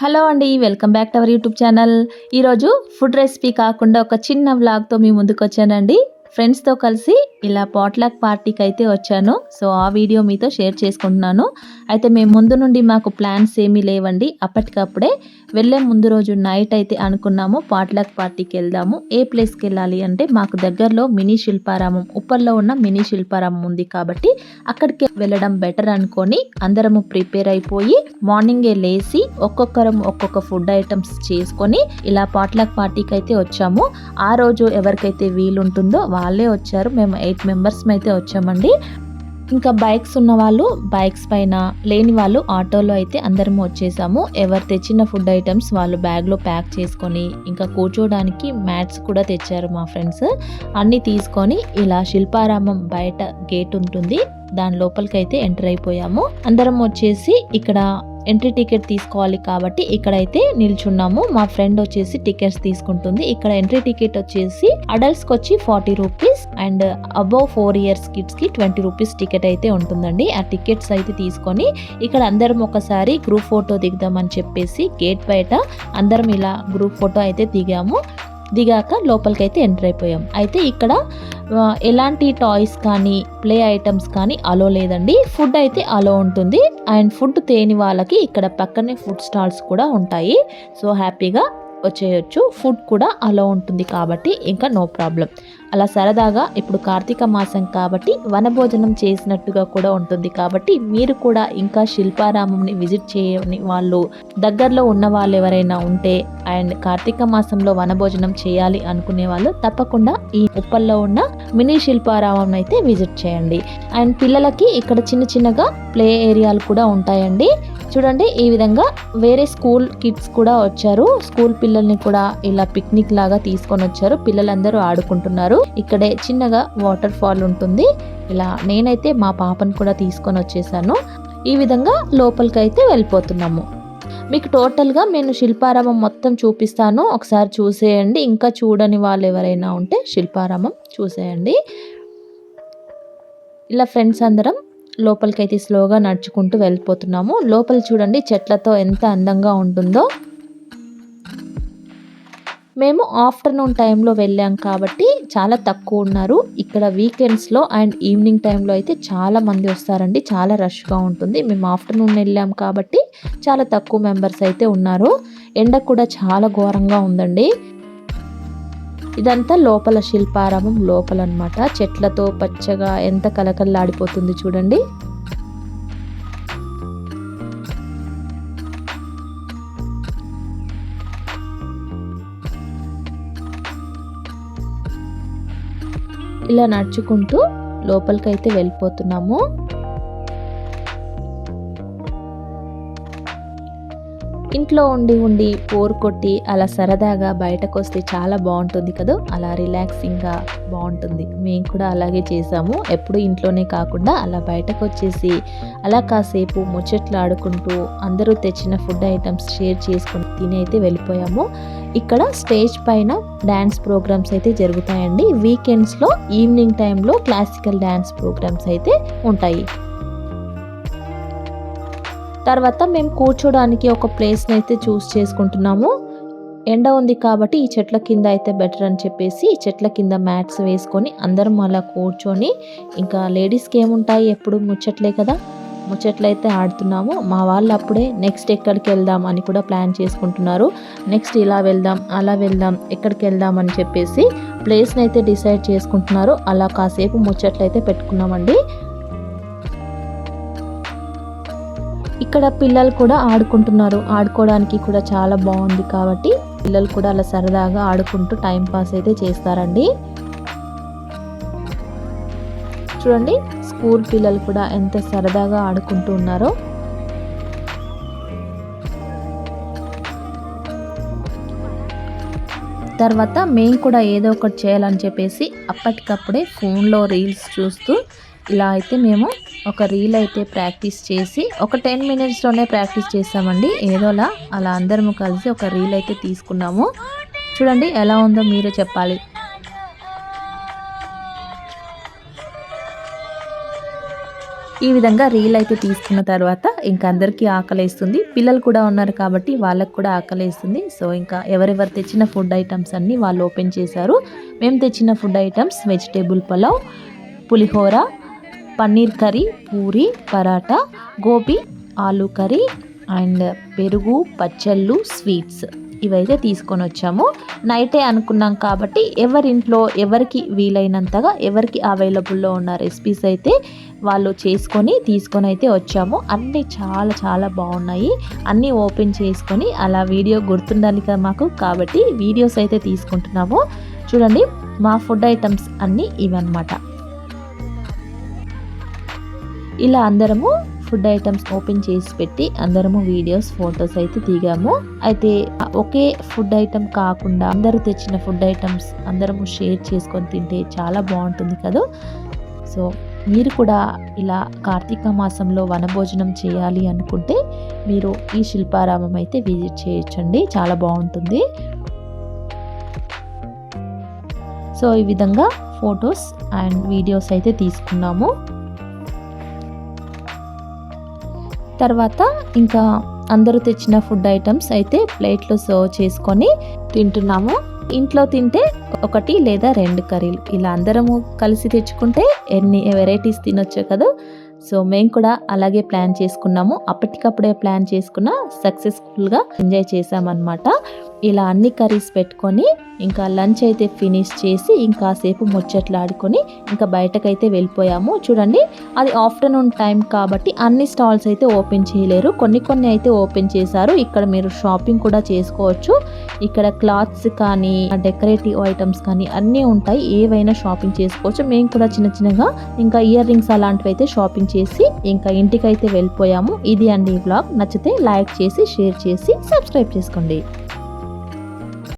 Hello అండి welcome back to our YouTube channel. ఈరోజు food recipe కాకుండా ఒక చిన్న వ్లాగ్తో మీ ముందుకు వచ్చానండి ఫ్రెండ్స్తో కలిసి ఇలా పాట్లాక్ పార్టీకి అయితే వచ్చాను. సో ఆ వీడియో మీతో షేర్ చేసుకుంటున్నాను. అయితే మేము ముందు నుండి మాకు ప్లాన్స్ ఏమీ లేవండి. అప్పటికప్పుడే వెళ్ళే ముందు రోజు నైట్ అయితే అనుకున్నాము. పాట్లాక్ పార్టీకి వెళ్దాము. ఏ ప్లేస్కి వెళ్ళాలి అంటే మాకు దగ్గరలో మినీ శిల్పారామం ఉప్పల్లో ఉన్న మినీ శిల్పారామం ఉంది కాబట్టి అక్కడికి వెళ్ళడం బెటర్ అనుకొని అందరము ప్రిపేర్ అయిపోయి మార్నింగే లేచి ఒక్కొక్కరం ఒక్కొక్క ఫుడ్ ఐటమ్స్ చేసుకొని ఇలా పాట్లాక్ పార్టీకి అయితే వచ్చాము. ఆ రోజు ఎవరికైతే వీలుంటుందో వాళ్ళే వచ్చారు. మేము ఎయిట్ మెంబర్స్ అయితే వచ్చామండి. ఇంకా బైక్స్ ఉన్న వాళ్ళు బైక్స్ పైన లేని వాళ్ళు ఆటోలో అయితే అందరము వచ్చేసాము. ఎవరు తెచ్చిన ఫుడ్ ఐటమ్స్ వాళ్ళు బ్యాగ్లో ప్యాక్ చేసుకొని ఇంకా కూర్చోడానికి మ్యాట్స్ కూడా తెచ్చారు మా ఫ్రెండ్స్. అన్నీ తీసుకొని ఇలా శిల్పారామం బయట గేట్ ఉంటుంది. దాని లోపలికైతే ఎంటర్ అయిపోయాము. అందరం వచ్చేసి ఇక్కడ ఎంట్రీ టికెట్ తీసుకోవాలి కాబట్టి ఇక్కడైతే నిల్చున్నాము. మా ఫ్రెండ్ వచ్చేసి టికెట్స్ తీసుకుంటుంది. ఇక్కడ ఎంట్రీ టికెట్ వచ్చేసి అడల్ట్స్కి వచ్చి forty rupees and above four years కిడ్స్కి ట్వంటీ రూపీస్ టికెట్ అయితే ఉంటుందండి. ఆ టికెట్స్ అయితే తీసుకొని ఇక్కడ అందరం ఒకసారి గ్రూప్ ఫోటో దిగుదామని చెప్పేసి గేట్ బయట అందరం ఇలా గ్రూప్ ఫోటో అయితే దిగాము. దిగాక లోపలికి అయితే ఎంటర్ అయిపోయాం. అయితే ఇక్కడ ఎలాంటి టాయ్స్ కానీ ప్లే ఐటమ్స్ కానీ అలో లేదండి. ఫుడ్ అయితే అలో ఉంటుంది. అండ్ ఫుడ్ తేని వాళ్ళకి ఇక్కడ పక్కనే ఫుడ్ స్టాల్స్ కూడా ఉంటాయి. సో హ్యాపీగా వచ్చేయచ్చు. ఫుడ్ కూడా అలో ఉంటుంది కాబట్టి ఇంకా నో ప్రాబ్లం. అలా సరదాగా ఇప్పుడు కార్తీక మాసం కాబట్టి వనభోజనం చేసినట్టుగా కూడా ఉంటుంది కాబట్టి మీరు కూడా ఇంకా శిల్పారామంని విజిట్ చేయని వాళ్ళు దగ్గరలో ఉన్న వాళ్ళు ఎవరైనా ఉంటే అండ్ కార్తీక మాసంలో వనభోజనం చేయాలి అనుకునే వాళ్ళు తప్పకుండా ఈ ఉప్పల్లో ఉన్న మినీ శిల్పారామం అయితే విజిట్ చేయండి. అండ్ పిల్లలకి ఇక్కడ చిన్న చిన్నగా ప్లే ఏరియాలు కూడా ఉంటాయండి. చూడండి ఈ విధంగా వేరే స్కూల్ కిడ్స్ కూడా వచ్చారు. స్కూల్ పిల్లల్ని కూడా ఇలా పిక్నిక్ లాగా తీసుకొని వచ్చారు. పిల్లలందరూ ఆడుకుంటున్నారు. ఇక్కడే చిన్నగా వాటర్ ఫాల్ ఉంటుంది. ఇలా నేనైతే మా పాపను కూడా తీసుకొని వచ్చేసాను. ఈ విధంగా లోపలికి అయితే వెళ్ళిపోతున్నాము. మీకు టోటల్గా నేను శిల్పారామం మొత్తం చూపిస్తాను. ఒకసారి చూసేయండి. ఇంకా చూడని వాళ్ళు ఎవరైనా ఉంటే శిల్పారామం చూసేయండి. ఇలా ఫ్రెండ్స్ అందరం లోపలికైతే స్లోగా నడుచుకుంటూ వెళ్ళిపోతున్నాము. లోపల చూడండి చెట్లతో ఎంత అందంగా ఉంటుందో. మేము ఆఫ్టర్నూన్ టైంలో వెళ్ళాం కాబట్టి చాలా తక్కువ ఉన్నారు. ఇక్కడ వీకెండ్స్లో అండ్ ఈవినింగ్ టైంలో అయితే చాలా మంది వస్తారండి. చాలా రష్గా ఉంటుంది. మేము ఆఫ్టర్నూన్ వెళ్ళాం కాబట్టి చాలా తక్కువ మెంబర్స్ అయితే ఉన్నారు. ఎండ కూడా చాలా ఘోరంగా ఉందండి. ఇదంతా లోపల శిల్పారామం లోపల అన్నమాట చెట్లతో పచ్చగా ఎంత కలకల్లాడిపోతుంది చూడండి. ఇలా నడుచుకుంటూ లోపలికైతే వెళ్ళిపోతున్నాము. ఇంట్లో ఉండి ఉండి పోర్ కొట్టి అలా సరదాగా బయటకు వస్తే చాలా బాగుంటుంది కదా? అలా రిలాక్సింగ్గా బాగుంటుంది. మేము కూడా అలాగే చేసాము. ఎప్పుడు ఇంట్లోనే కాకుండా అలా బయటకు వచ్చేసి అలా కాసేపు ముచ్చట్లు ఆడుకుంటూ అందరూ తెచ్చిన ఫుడ్ ఐటమ్స్ షేర్ చేసుకుని తిని అయితే వెళ్ళిపోయాము. ఇక్కడ స్టేజ్ పైన డ్యాన్స్ ప్రోగ్రామ్స్ అయితే జరుగుతాయండి. వీకెండ్స్లో ఈవినింగ్ టైంలో క్లాసికల్ డ్యాన్స్ ప్రోగ్రామ్స్ అయితే ఉంటాయి. తర్వాత మేము కూర్చోడానికి ఒక ప్లేస్ని అయితే చూస్ చేసుకుంటున్నాము. ఎండ ఉంది కాబట్టి ఈ చెట్ల కింద అయితే బెటర్ అని చెప్పేసి ఈ చెట్ల కింద మ్యాట్స్ వేసుకొని అందరం అలా కూర్చొని ఇంకా లేడీస్కి ఏముంటాయి? ఎప్పుడు ముచ్చట్లే కదా. ముచ్చట్లయితే ఆడుతున్నాము. మా వాళ్ళు అప్పుడే నెక్స్ట్ ఎక్కడికి వెళ్దాం అని కూడా ప్లాన్ చేసుకుంటున్నారు. నెక్స్ట్ ఇలా వెళ్దాం అలా వెళ్దాం ఎక్కడికి వెళ్దాం అని చెప్పేసి ప్లేస్ని అయితే డిసైడ్ చేసుకుంటున్నారు. అలా కాసేపు ముచ్చట్లయితే పెట్టుకున్నామండి. ఇక్కడ పిల్లలు కూడా ఆడుకుంటున్నారు. ఆడుకోవడానికి కూడా చాలా బాగుంది కాబట్టి పిల్లలు కూడా అలా సరదాగా ఆడుకుంటూ టైం పాస్ అయితే చేస్తారండి. చూడండి స్కూల్ పిల్లలు కూడా ఎంత సరదాగా ఆడుకుంటూ ఉన్నారో. తర్వాత మేము కూడా ఏదో ఒకటి చేయాలని చెప్పేసి అప్పటికప్పుడే ఫోన్లో రీల్స్ చూస్తూ ఇలా అయితే మేము ఒక రీల్ అయితే ప్రాక్టీస్ చేసి ఒక టెన్ మినిట్స్లోనే ప్రాక్టీస్ చేసామండి. ఏదోలా అలా అందరము కలిసి ఒక రీల్ అయితే తీసుకున్నాము. చూడండి ఎలా ఉందో మీరే చెప్పాలి. ఈ విధంగా రీల్ అయితే తీసుకున్న తర్వాత ఇంకా అందరికీ ఆకలేస్తుంది. పిల్లలు కూడా ఉన్నారు కాబట్టి వాళ్ళకు కూడా ఆకలేస్తుంది. సో ఇంకా ఎవరెవరు తెచ్చిన ఫుడ్ ఐటమ్స్ అన్నీ వాళ్ళు ఓపెన్ చేశారు. మేము తెచ్చిన food items vegetable pulao pulihora paneer curry puri paratha gobi aloo curry and పెరుగు పచ్చళ్ళు స్వీట్స్ ఇవైతే తీసుకొని వచ్చాము. నైటే అనుకున్నాం కాబట్టి ఎవరింట్లో ఎవరికి వీలైనంతగా ఎవరికి అవైలబుల్లో ఉన్న రెసిపీస్ అయితే వాళ్ళు చేసుకొని తీసుకొని అయితే వచ్చాము. అన్నీ చాలా చాలా బాగున్నాయి. అన్నీ ఓపెన్ చేసుకొని అలా వీడియో గుర్తుండాలి కదా మాకు కాబట్టి వీడియోస్ అయితే తీసుకుంటున్నాము. చూడండి మా ఫుడ్ ఐటమ్స్ అన్నీ ఇవన్నమాట. ఇలా అందరము ఫుడ్ ఐటమ్స్ ఓపెన్ చేసి పెట్టి అందరము వీడియోస్ ఫొటోస్ అయితే దిగాము. అయితే ఒకే ఫుడ్ ఐటమ్ కాకుండా అందరూ తెచ్చిన ఫుడ్ ఐటమ్స్ అందరము షేర్ చేసుకొని తింటే చాలా బాగుంటుంది కదా? సో మీరు కూడా ఇలా కార్తీక మాసంలో వనభోజనం చేయాలి అనుకుంటే మీరు ఈ శిల్పారామం అయితే విజిట్ చేయొచ్చండి. చాలా బాగుంటుంది. సో ఈ విధంగా ఫొటోస్ అండ్ వీడియోస్ అయితే తీసుకున్నాము. తర్వాత ఇంకా అందరూ తెచ్చిన ఫుడ్ ఐటమ్స్ అయితే ప్లేట్లో సర్వ్ చేసుకొని తింటున్నాము. ఇంట్లో తింటే ఒకటి లేదా రెండు కర్రీలు. ఇలా అందరము కలిసి తెచ్చుకుంటే ఎన్ని వెరైటీస్ తినొచ్చు కదా. సో మేము కూడా అలాగే ప్లాన్ చేసుకున్నాము. అప్పటికప్పుడే ప్లాన్ చేసుకున్న సక్సెస్ఫుల్గా ఎంజాయ్ చేసామన్నమాట ఇలా అన్ని కర్రీస్ పెట్టుకొని ఇంకా లంచ్ అయితే ఫినిష్ చేసి ఇంకాసేపు ముచ్చట్లాడుకొని ఇంకా బయటకైతే వెళ్ళిపోయాము. చూడండి అది ఆఫ్టర్నూన్ టైం కాబట్టి అన్ని స్టాల్స్ అయితే ఓపెన్ చేయలేరు. కొన్ని కొన్ని అయితే ఓపెన్ చేశారు. ఇక్కడ మీరు షాపింగ్ కూడా చేసుకోవచ్చు. ఇక్కడ క్లాత్స్ కానీ డెకరేటివ్ ఐటమ్స్ కానీ అన్నీ ఉంటాయి. ఏవైనా షాపింగ్ చేసుకోవచ్చు. మేము కూడా చిన్న చిన్నగా ఇంకా ఇయర్ రింగ్స్ అలాంటివి అయితే షాపింగ్ చేసి ఇంకా ఇంటికైతే వెళ్ళిపోయాము. ఇది అండి ఈ వ్లాగ్. నచ్చితే లైక్ చేసి షేర్ చేసి సబ్స్క్రైబ్ చేసుకోండి.